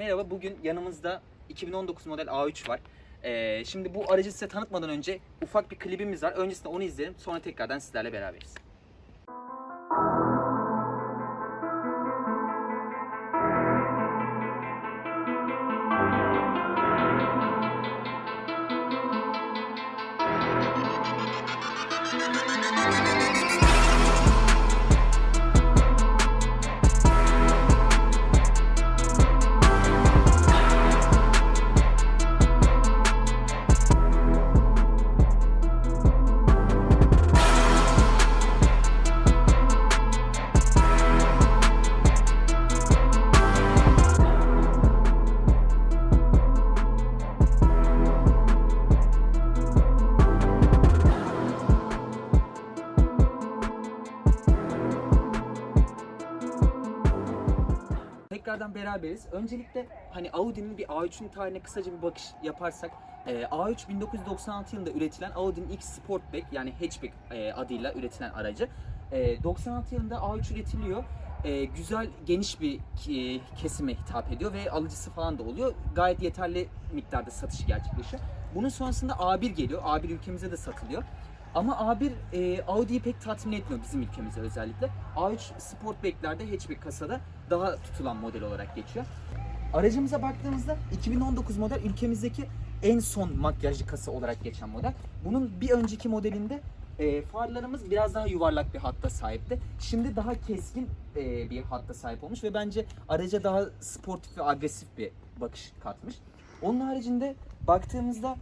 merhaba. Bugün yanımızda 2019 model A3 var. Ee, şimdi bu aracı size tanıtmadan önce ufak bir klibimiz var. Öncesinde onu izleyelim. Sonra tekrardan sizlerle beraberiz. Tekrardan beraberiz. Öncelikle hani Audi'nin bir A3'ün tarihine kısaca bir bakış yaparsak e, A3 1996 yılında üretilen Audi'nin ilk Sportback yani hatchback e, adıyla üretilen aracı. E, 96 yılında A3 üretiliyor. E, güzel geniş bir ki- kesime hitap ediyor ve alıcısı falan da oluyor. Gayet yeterli miktarda satışı gerçekleşiyor. Bunun sonrasında A1 geliyor. A1 ülkemize de satılıyor. Ama A1 e, Audi'yi pek tatmin etmiyor bizim ülkemize özellikle. A3 Sportback'lerde hatchback kasada daha tutulan model olarak geçiyor. Aracımıza baktığımızda 2019 model ülkemizdeki en son makyajlı kasa olarak geçen model. Bunun bir önceki modelinde e, farlarımız biraz daha yuvarlak bir hatta sahipti. Şimdi daha keskin e, bir hatta sahip olmuş ve bence araca daha sportif ve agresif bir bakış katmış. Onun haricinde baktığımızda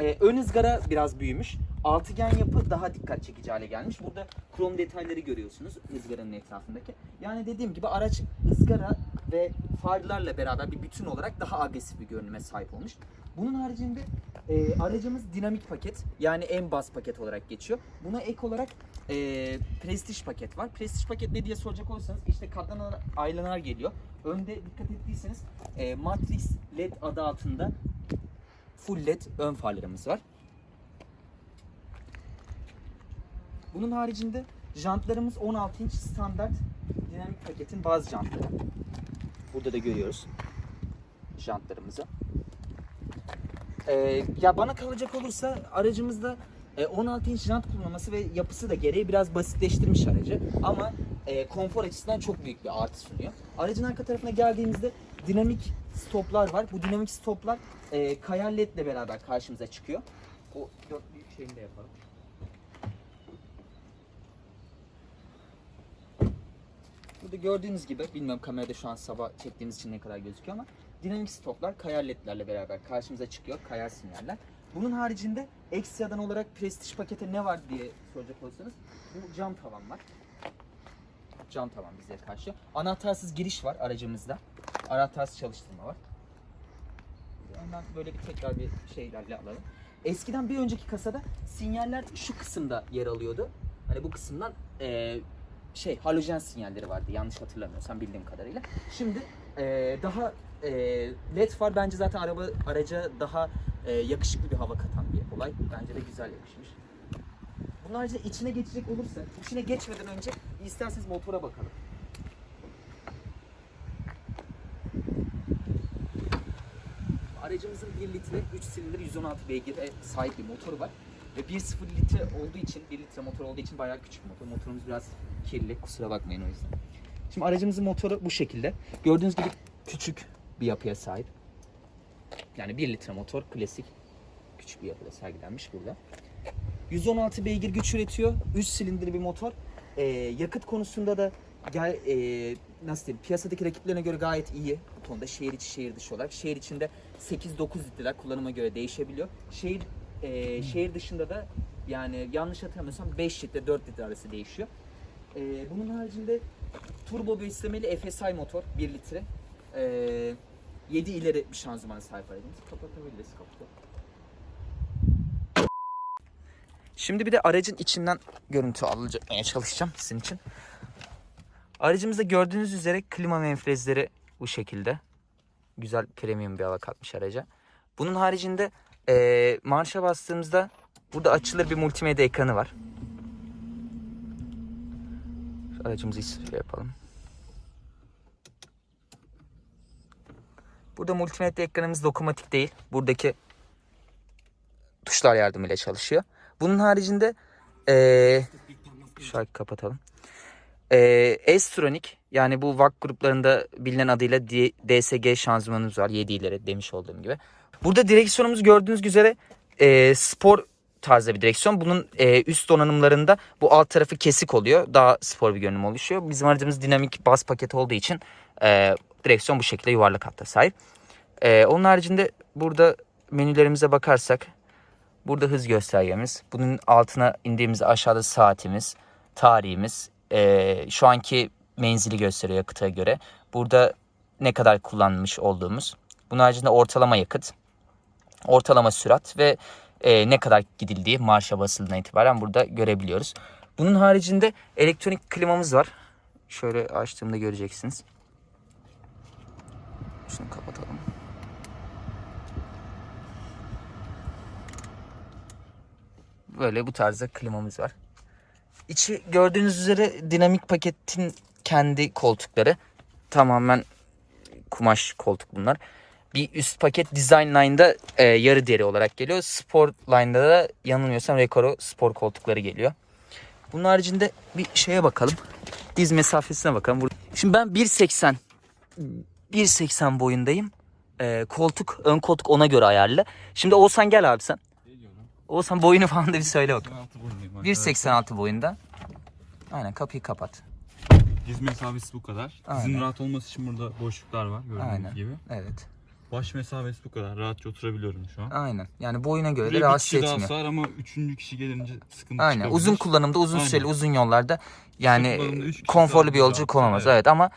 ee, ön ızgara biraz büyümüş. Altıgen yapı daha dikkat çekici hale gelmiş. Burada krom detayları görüyorsunuz ızgaranın etrafındaki. Yani dediğim gibi araç ızgara ve farlarla beraber bir bütün olarak daha agresif bir görünüme sahip olmuş. Bunun haricinde e, aracımız dinamik paket yani en bas paket olarak geçiyor. Buna ek olarak e, prestij paket var. Prestij paket ne diye soracak olursanız işte katlanan aynalar geliyor. Önde dikkat ettiyseniz e, Matrix LED adı altında full led ön farlarımız var. Bunun haricinde jantlarımız 16 inç standart dinamik paketin bazı jantları. Burada da görüyoruz jantlarımızı. Ee, ya bana kalacak olursa aracımızda e, 16 inç jant kullanılması ve yapısı da gereği biraz basitleştirmiş aracı. Ama e, konfor açısından çok büyük bir artı sunuyor. Aracın arka tarafına geldiğimizde dinamik stoplar var. Bu dinamik stoplar e, kayar led ile beraber karşımıza çıkıyor. O dört büyük şeyini de yapalım. Burada gördüğünüz gibi, bilmiyorum kamerada şu an sabah çektiğimiz için ne kadar gözüküyor ama dinamik stoplar kayar ledlerle beraber karşımıza çıkıyor, kayar sinyaller. Bunun haricinde ekstradan olarak prestij pakete ne var diye soracak olursanız bu cam tavan var. Cam tavan bizlere karşı. Anahtarsız giriş var aracımızda. Anahtarsız çalıştırma var. Ondan böyle bir tekrar bir şeylerle alalım. Eskiden bir önceki kasada sinyaller şu kısımda yer alıyordu. Hani bu kısımdan eee, şey halojen sinyalleri vardı yanlış hatırlamıyorsam bildiğim kadarıyla. Şimdi eee, daha eee, led far bence zaten araba araca daha eee, yakışıklı bir hava katan bir olay. Bence de güzel yakışmış. Bunun haricinde içine geçecek olursa, içine geçmeden önce isterseniz motora bakalım. Aracımızın 1 litre 3 silindir 116 beygire sahip bir motoru var. Ve 1.0 litre olduğu için, 1 litre motor olduğu için bayağı küçük bir motor. Motorumuz biraz kirli, kusura bakmayın o yüzden. Şimdi aracımızın motoru bu şekilde. Gördüğünüz gibi küçük bir yapıya sahip. Yani 1 litre motor klasik küçük bir yapıda sergilenmiş burada. 116 beygir güç üretiyor. 3 silindirli bir motor. Ee, yakıt konusunda da gel, e, nasıl diyeyim piyasadaki rakiplerine göre gayet iyi bu konuda şehir içi şehir dışı olarak. Şehir içinde 8-9 litreler kullanıma göre değişebiliyor. Şehir e, şehir dışında da yani yanlış hatırlamıyorsam 5 litre 4 litre arası değişiyor. Ee, bunun haricinde turbo beslemeli FSI motor 1 litre. Ee, 7 ileri bir şanzıman sahip aracımız. Kapatabiliriz kaputu. Şimdi bir de aracın içinden görüntü almaya çalışacağım sizin için. Aracımızda gördüğünüz üzere klima menfezleri bu şekilde. Güzel premium bir hava katmış araca. Bunun haricinde eee, marşa bastığımızda burada açılır bir multimedya ekranı var. Aracımızı şey yapalım. Burada multimedya ekranımız dokunmatik değil. Buradaki tuşlar yardımıyla çalışıyor. Bunun haricinde eee şarkı kapatalım. Eee S-Tronic yani bu VAK gruplarında bilinen adıyla DSG şanzımanımız var. 7 ileri demiş olduğum gibi. Burada direksiyonumuz gördüğünüz üzere eee, spor tarzda bir direksiyon. Bunun eee, üst donanımlarında bu alt tarafı kesik oluyor. Daha spor bir görünüm oluşuyor. Bizim aracımız dinamik bas paketi olduğu için eee, direksiyon bu şekilde yuvarlak hatta sahip. Eee, onun haricinde burada menülerimize bakarsak burada hız göstergemiz. Bunun altına indiğimizde aşağıda saatimiz, tarihimiz, eee, şu anki menzili gösteriyor yakıta göre. Burada ne kadar kullanmış olduğumuz. Bunun haricinde ortalama yakıt, ortalama sürat ve eee, ne kadar gidildiği marşa basıldığına itibaren burada görebiliyoruz. Bunun haricinde elektronik klimamız var. Şöyle açtığımda göreceksiniz. Şunu kapatalım. Böyle bu tarzda klimamız var. İçi gördüğünüz üzere dinamik paketin kendi koltukları. Tamamen kumaş koltuk bunlar. Bir üst paket Design Line'da e, yarı deri olarak geliyor. Sport Line'da da yanılmıyorsam Recaro spor koltukları geliyor. Bunun haricinde bir şeye bakalım. Diz mesafesine bakalım. Bur- Şimdi ben 1.80 1.80 boyundayım. E, koltuk, ön koltuk ona göre ayarlı. Şimdi Oğuzhan gel abi sen. Oğuzhan boyunu falan da bir söyle bakalım. 1.86 boyunda. Aynen kapıyı kapat. Diz mesafesi bu kadar. Aynen. Dizin rahat olması için burada boşluklar var gördüğünüz Aynen. gibi. Evet. Baş mesafesi bu kadar. Rahatça oturabiliyorum şu an. Aynen. Yani boyuna göre de Buraya bir rahatsız kişi daha etmiyor. sığar ama üçüncü kişi gelince sıkıntı Aynen. çıkabilir. Uzun kullanımda, uzun Aynen. süreli, uzun yollarda yani konforlu bir rahatça, olamaz. evet. Evet ama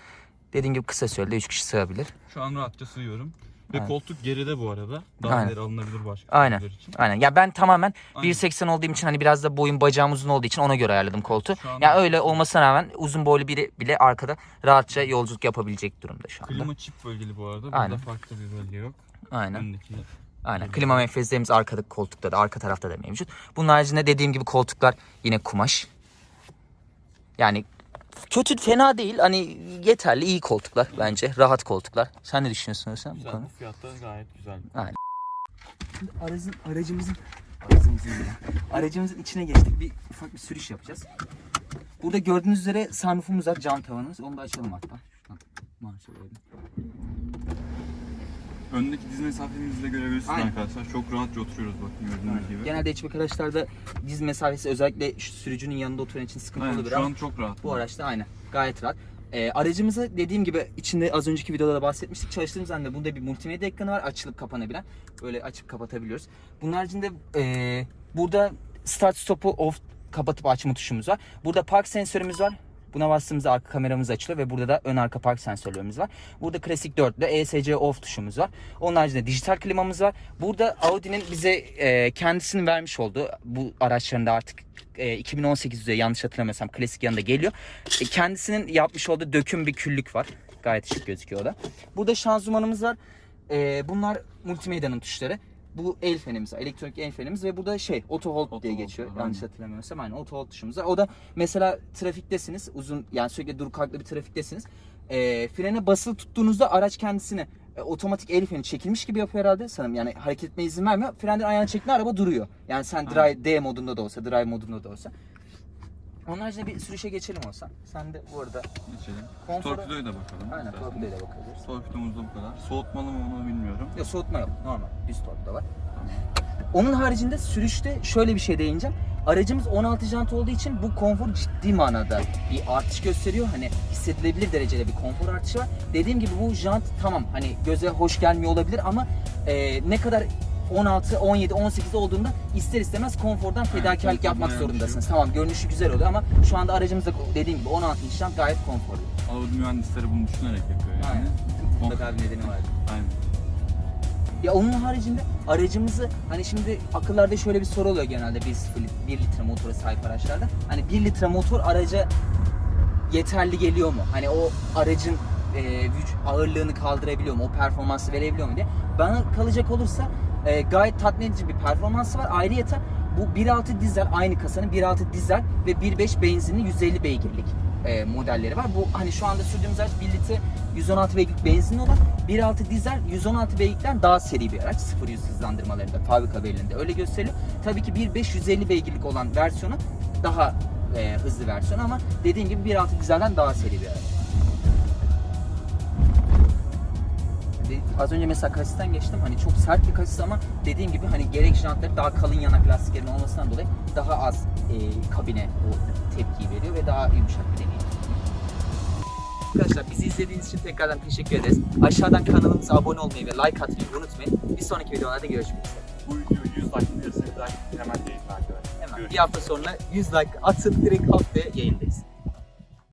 dediğim gibi kısa sürede 3 kişi sığabilir. Şu an rahatça sığıyorum. Ve Aynen. koltuk geride bu arada. Daha Aynen. ileri alınabilir başka Aynen. için. Aynen. Ya ben tamamen Aynen. 1.80 olduğum için hani biraz da boyum bacağım uzun olduğu için ona göre ayarladım koltuğu. Ya öyle olmasına rağmen uzun boylu biri bile arkada rahatça yolculuk yapabilecek durumda şu anda. Klima çift bölgeli bu arada. Burada Aynen. farklı bir bölge yok. Aynen. Öndeki Aynen. Klima menfezlerimiz arkadaki koltukta da arka tarafta da mevcut. Bunun haricinde dediğim gibi koltuklar yine kumaş. Yani kötü fena değil. Hani yeterli iyi koltuklar bence. Rahat koltuklar. Sen ne düşünüyorsun Özlem bu güzel konu? bu fiyatta gayet güzel. Aracın, aracımızın aracımızın, aracımızın içine geçtik. Bir ufak bir sürüş yapacağız. Burada gördüğünüz üzere sunroofumuz var. Cam tavanımız. Onu da açalım hatta. Şuradan verelim. Öndeki diz mesafemizi de görebilirsiniz Aynen. arkadaşlar. Çok rahatça oturuyoruz bakın gördüğünüz gibi. Genelde hatchback araçlarda diz mesafesi özellikle şu sürücünün yanında oturan için sıkıntı Aynen, olabilir şu an çok rahat. Bu araçta aynı. Gayet rahat. Ee, aracımızı dediğim gibi içinde az önceki videoda da bahsetmiştik. Çalıştığımız anda bunda bir multimedya ekranı var. Açılıp kapanabilen. Böyle açıp kapatabiliyoruz. Bunun haricinde ee, burada start stop'u off kapatıp açma tuşumuz var. Burada park sensörümüz var. Buna bastığımızda arka kameramız açılıyor ve burada da ön arka park sensörlerimiz var. Burada klasik 4'lü ESC off tuşumuz var. Onun haricinde dijital klimamız var. Burada Audi'nin bize e, kendisinin vermiş olduğu bu araçlarında artık e, 2018'de yanlış hatırlamıyorsam klasik yanında geliyor. E, kendisinin yapmış olduğu döküm bir küllük var. Gayet şık gözüküyor o da. Burada şanzımanımız var. E, bunlar multimedyanın tuşları. Bu el fenimiz, elektronik el fenimiz ve burada şey auto hold Auto diye hold geçiyor. var, Yanlış hatırlamıyorsam aynen auto hold tuşumuz. O da mesela trafiktesiniz. Uzun yani sürekli dur kalklı bir trafiktesiniz. E, frene basılı tuttuğunuzda araç kendisini e, otomatik el freni çekilmiş gibi yapıyor herhalde sanırım. Yani hareket etmeye izin vermiyor. Frenden ayağını çektiğinde araba duruyor. Yani sen drive. D modunda da olsa, drive modunda da olsa. Onun haricinde bir sürüşe geçelim olsa. Sen de bu arada Geçelim. Konforu- Torpidoya da bakalım. aynen isterseniz. torpidoya da bakabiliriz. Torpidomuz da bu kadar. Soğutmalı mı onu bilmiyorum. Ya soğutma yok. Normal. Düz torpido var. Onun haricinde sürüşte şöyle bir şey değineceğim. Aracımız 16 jant olduğu için bu konfor ciddi manada bir artış gösteriyor. Hani hissedilebilir derecede bir konfor artışı var. Dediğim gibi bu jant tamam hani göze hoş gelmiyor olabilir ama e, ne kadar 16, 17, 18 olduğunda ister istemez konfordan fedakarlık yapmak zorundasınız. Tamam görünüşü güzel oluyor ama şu anda aracımızda dediğim gibi 16 inç jant gayet konforlu. Audi mühendisleri bunu düşünerek yapıyor yani. Aynen. Mutlaka bir nedeni var. Aynen. Ya onun haricinde aracımızı hani şimdi akıllarda şöyle bir soru oluyor genelde 1.0 1 litre motora sahip araçlarda. Hani 1 litre motor araca yeterli geliyor mu? Hani o aracın e, ağırlığını kaldırabiliyor mu? O performansı verebiliyor mu diye. Bana kalacak olursa e, gayet tatmin edici bir performansı var. Ayrıyeten bu 1.6 dizel aynı kasanın 1.6 dizel ve 1.5 benzinli 150 beygirlik e, modelleri var. Bu hani şu anda sürdüğümüz araç 1 litre 116 beygirlik benzinli olan 1.6 dizel 116 beygirlikten daha seri bir araç. 0-100 hızlandırmalarında fabrika verilinde öyle gösteriliyor. Tabii ki 1.5 150 beygirlik olan versiyonu daha e, hızlı versiyon ama dediğim gibi 1.6 dizelden daha seri bir araç. Az önce mesela kasisten geçtim. Hani çok sert bir kasis ama dediğim gibi hani gerek jantları daha kalın yanak lastiklerin olmasından dolayı daha az e, kabine o tepkiyi veriyor ve daha yumuşak bir deneyim. Arkadaşlar bizi izlediğiniz için tekrardan teşekkür ederiz. Aşağıdan kanalımıza abone olmayı ve like atmayı unutmayın. Bir sonraki videolarda görüşmek üzere. Bu video 100 like gelirse hemen yayınlar arkadaşlar. Hemen Görüşürüz. bir hafta sonra 100 like atın direkt haftaya yayındayız.